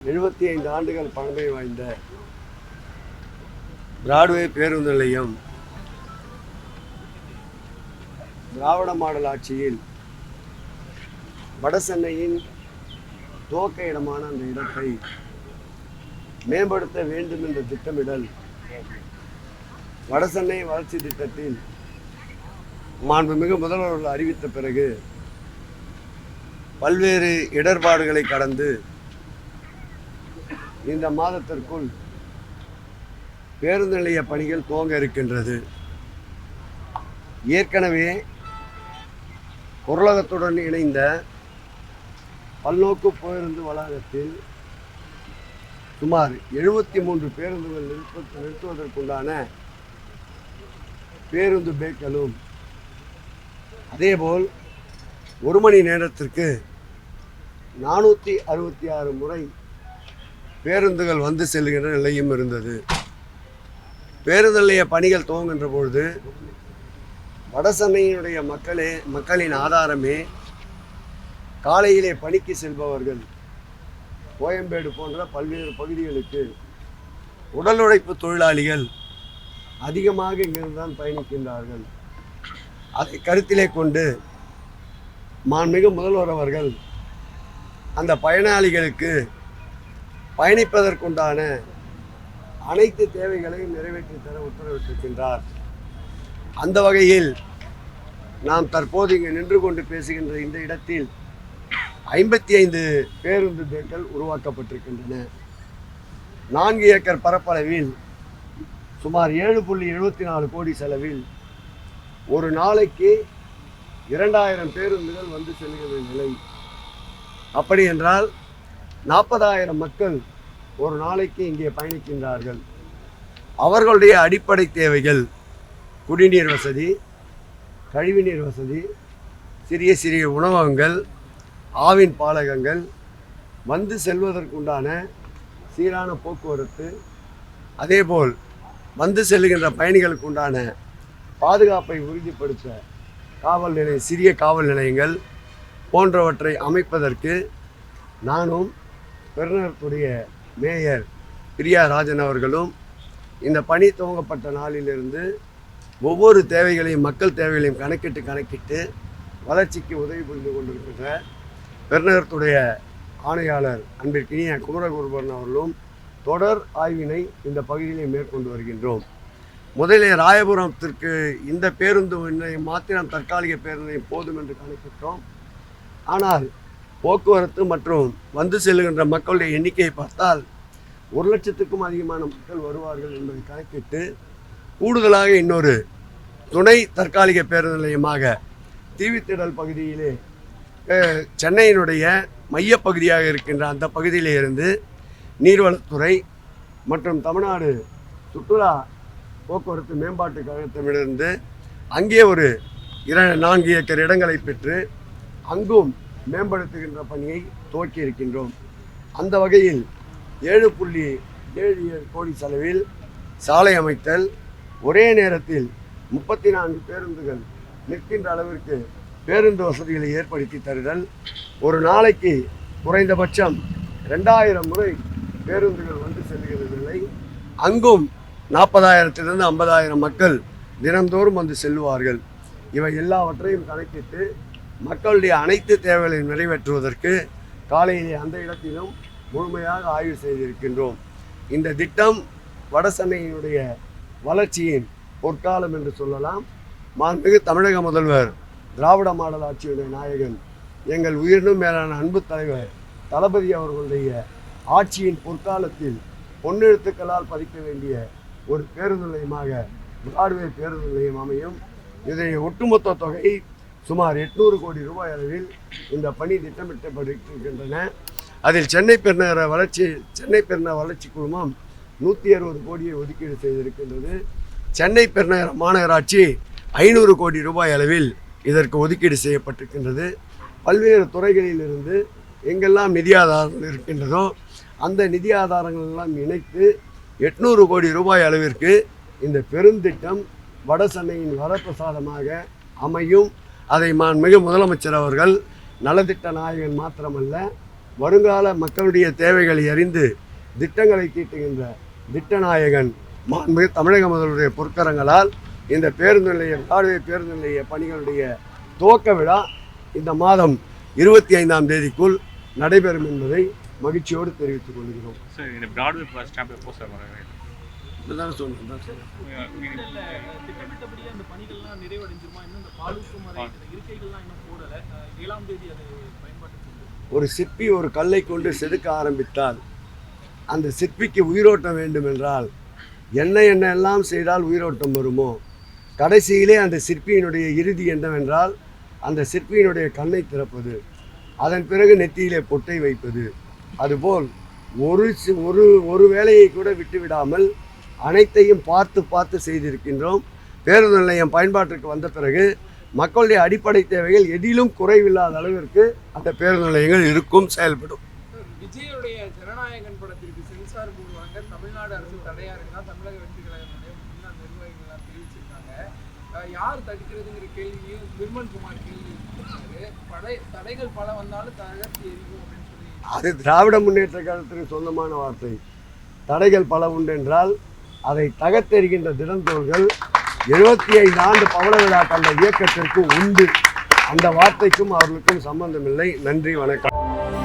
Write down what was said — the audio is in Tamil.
எழுபத்தி ஐந்து ஆண்டுகள் பழமை வாய்ந்த பிராட்வே பேருந்து நிலையம் திராவிட மாடல் ஆட்சியில் வடசென்னையின் துவக்க இடமான அந்த இடத்தை மேம்படுத்த வேண்டும் என்ற திட்டமிடல் வடசென்னை வளர்ச்சி திட்டத்தில் மாண்புமிகு முதல்வர்கள் அறிவித்த பிறகு பல்வேறு இடர்பாடுகளை கடந்து இந்த மாதத்திற்குள் பேருந்து நிலைய பணிகள் துவங்க இருக்கின்றது. ஏற்கனவே பொருளகத்துடன் இணைந்த பல்நோக்கு பேருந்து வளாகத்தில் சுமார் எழுபத்தி மூன்று பேருந்துகள் நிறுத்த நிறுத்துவதற்குண்டான பேருந்து பேக்களும் அதேபோல் ஒரு மணி நேரத்திற்கு நானூற்றி அறுபத்தி ஆறு முறை பேருந்துகள் வந்து செல்கின்ற நிலையும் இருந்தது. பேருந்து நிலைய பணிகள் துவங்குகின்ற பொழுது வடசென்னையினுடைய மக்களே மக்களின் ஆதாரமே காலையிலே பணிக்கு செல்பவர்கள் கோயம்பேடு போன்ற பல்வேறு பகுதிகளுக்கு உடல் உழைப்பு தொழிலாளிகள் அதிகமாக இங்கிருந்து தான் பயணிக்கின்றார்கள். அதை கருத்திலே கொண்டு மாண்புமிகு முதல்வர் அவர்கள் அந்த பயனாளிகளுக்கு பயணிப்பதற்குண்டான அனைத்து தேவைகளையும் நிறைவேற்றி தர உத்தரவிட்டிருக்கின்றார். அந்த வகையில் நாம் தற்போது இங்கு நின்று கொண்டு பேசுகின்ற இந்த இடத்தில் ஐம்பத்தி ஐந்து பேருந்து பேக்கள் உருவாக்கப்பட்டிருக்கின்றன. நான்கு ஏக்கர் பரப்பளவில் சுமார் ஏழு புள்ளி எழுபத்தி நாலு கோடி செலவில் ஒரு நாளைக்கு இரண்டாயிரம் பேருந்துகள் வந்து செல்கிற நிலை. அப்படி என்றால் நாற்பதாயிரம் மக்கள் ஒரு நாளைக்கு இங்கே பயணிக்கின்றார்கள். அவர்களுடைய அடிப்படை தேவைகள் குடிநீர் வசதி கழிவுநீர் வசதி சிறிய சிறிய உணவகங்கள் ஆவின் பாலகங்கள் வந்து செல்வதற்குண்டான சீரான போக்குவரத்து அதேபோல் வந்து செல்லுகின்ற பயணிகளுக்கு உண்டான பாதுகாப்பை உறுதிப்படுத்த காவல் நிலைய சிறிய காவல் நிலையங்கள் போன்றவற்றை அமைப்பதற்கு நானும் பெருநகரத்துடைய மேயர் பிரியா ராஜன் அவர்களும் இந்த பணி துவங்கப்பட்ட நாளிலிருந்து ஒவ்வொரு தேவைகளையும் மக்கள் தேவைகளையும் கணக்கிட்டு கணக்கிட்டு வளர்ச்சிக்கு உதவி புரிந்து கொண்டிருக்கின்ற பெருநகரத்துடைய ஆணையாளர் அன்பிற்கினிய குமரகுருபரன் அவர்களும் தொடர் ஆய்வினை இந்த பகுதியிலே மேற்கொண்டு வருகின்றோம். முதலில் ராயபுரத்திற்கு இந்த பேருந்து மாத்திரம் தற்காலிக பேருந்தையும் போதும் என்று கணக்கிட்டோம் ஆனால் போக்குவரத்து மற்றும் வந்து செல்லுகின்ற மக்களுடைய எண்ணிக்கையை பார்த்தால் ஒரு லட்சத்துக்கும் அதிகமான மக்கள் வருவார்கள் என்பதை கணக்கிட்டு கூடுதலாக இன்னொரு துணை தற்காலிக பேருந்து நிலையமாக தீவித்திடல் பகுதியிலே சென்னையினுடைய மையப்பகுதியாக இருக்கின்ற அந்த பகுதியிலே இருந்து நீர்வளத்துறை மற்றும் தமிழ்நாடு சுற்றுலா போக்குவரத்து மேம்பாட்டு கழகத்திடமிருந்து அங்கே ஒரு இர நான்கு ஏக்கர் இடங்களை பெற்று அங்கும் மேம்படுத்துகின்ற பணியை துவக்கி இருக்கின்றோம். அந்த வகையில் ஏழு புள்ளி ஏழு ஏழு கோடி செலவில் சாலை அமைத்தல் ஒரே நேரத்தில் முப்பத்தி நான்கு பேருந்துகள் நிற்கின்ற அளவிற்கு பேருந்து வசதிகளை ஏற்படுத்தி தருதல் ஒரு நாளைக்கு குறைந்தபட்சம் ரெண்டாயிரம் முறை பேருந்துகள் வந்து செல்கிறதில்லை அங்கும் நாற்பதாயிரத்திலிருந்து ஐம்பதாயிரம் மக்கள் தினந்தோறும் வந்து செல்வார்கள் இவை எல்லாவற்றையும் கணக்கிட்டு மக்களுடைய அனைத்து தேவைகளையும் நிறைவேற்றுவதற்கு காலையிலே அந்த இடத்திலும் முழுமையாக ஆய்வு செய்திருக்கின்றோம். இந்த திட்டம் வடசென்னையினுடைய வளர்ச்சியின் பொற்காலம் என்று சொல்லலாம். மாண்புமிகு தமிழக முதல்வர் திராவிட மாடல் ஆட்சியுடைய நாயகன் எங்கள் உயிரினும் மேலான அன்பு தலைவர் தளபதி அவர்களுடைய ஆட்சியின் பொற்காலத்தில் பொன்னெழுத்துக்களால் பதிக்க வேண்டிய ஒரு பேருந்து நிலையமாக பிராட்வே பேருந்து நிலையம் அமையும். இதனுடைய ஒட்டுமொத்த தொகை சுமார் எட்நூறு கோடி ரூபாய் அளவில் இந்த பணி திட்டமிட்டப்பட்டிருக்கின்றன அதில் சென்னை பெருநகர வளர்ச்சி சென்னை பெருநகர வளர்ச்சி குழுமம் நூற்றி அறுபது கோடியை ஒதுக்கீடு செய்திருக்கின்றது. சென்னை பெருநகர மாநகராட்சி ஐநூறு கோடி ரூபாய் அளவில் இதற்கு ஒதுக்கீடு செய்யப்பட்டிருக்கின்றது. பல்வேறு துறைகளிலிருந்து எங்கெல்லாம் நிதி ஆதாரங்கள் இருக்கின்றதோ அந்த நிதி ஆதாரங்கள் எல்லாம் இணைத்து எட்நூறு கோடி ரூபாய் அளவிற்கு இந்த பெருந்திட்டம் வட சென்னையின் வரப்பிரசாதமாக அமையும். அதை மாண்புமிகு முதலமைச்சர் அவர்கள் நலத்திட்ட நாயகன் மாத்திரமல்ல வருங்கால மக்களுடைய தேவைகளை அறிந்து திட்டங்களை தீட்டுகின்ற திட்டநாயகன் மாண்புமிகு தமிழக முதல்வருடைய பொற்கரங்களால் இந்த பேருந்து நிலையம் காடுவே பேருந்து நிலைய பணிகளுடைய துவக்க விழா இந்த மாதம் இருபத்தி ஐந்தாம் தேதிக்குள் நடைபெறும் என்பதை மகிழ்ச்சியோடு தெரிவித்துக் கொள்கிறோம். சார் இந்த பிராட்வே பஸ் ஸ்டாம்ப் எப்போ சார் இப்படிதான் இதுதான் திட்டமிட்டபடி அந்த பணிகள்லாம் நிறைவடைஞ்சிருமா இன்னும் இந்த பாலுக்கு வரை இருக்கைகள்லாம் இன்னும் போடல ஏழாம் தேதி அது பயன்பாட்டுக்கு ஒரு சிற்பி ஒரு கல்லை கொண்டு செதுக்க ஆரம்பித்தால் அந்த சிற்பிக்கு உயிரோட்டம் வேண்டும் என்றால் என்ன என்ன எல்லாம் செய்தால் உயிரோட்டம் வருமோ கடைசியிலே அந்த சிற்பியினுடைய இறுதி என்னவென்றால் அந்த சிற்பியினுடைய கண்ணை திறப்பது அதன் பிறகு நெத்தியிலே பொட்டை வைப்பது. அதுபோல் ஒரு ஒரு ஒரு வேலையை கூட விட்டுவிடாமல் அனைத்தையும் பார்த்து பார்த்து செய்திருக்கின்றோம். பேருந்து நிலையம் பயன்பாட்டிற்கு வந்த பிறகு மக்களுடைய அடிப்படை தேவைகள் எதிலும் குறைவில்லாத அளவிற்கு அந்த பேருந்து நிலையங்கள் இருக்கும் செயல்படும். விஜயுடைய ஜனநாயகன் படத்திற்கு சென்சார் போர்டு வாங்க தமிழ்நாடு அரசு தடையா இருக்குன்னா தமிழக வெற்றி கழகத்துடைய முன்னாள் நிர்வாகிகள்லாம் தெரிவிச்சிருக்காங்க. யார் தடுக்கிறதுங்கிற கேள்வியும் நிர்மல் குமார் கேள்வி. படை தடைகள் பல வந்தாலும் தகர்த்து எரியும் அப்படின்னு சொல்லி அது திராவிட முன்னேற்ற கழகத்திற்கு சொந்தமான வார்த்தை. தடைகள் பல உண்டு என்றால் அதை தகர்த்தெறிகின்ற தினந்தோள்கள் எழுபத்தி ஐந்து ஆண்டு பவள விழா கண்ட இயக்கத்திற்கு உண்டு. அந்த வார்த்தைக்கும் அவர்களுக்கும் சம்பந்தமில்லை. நன்றி வணக்கம்.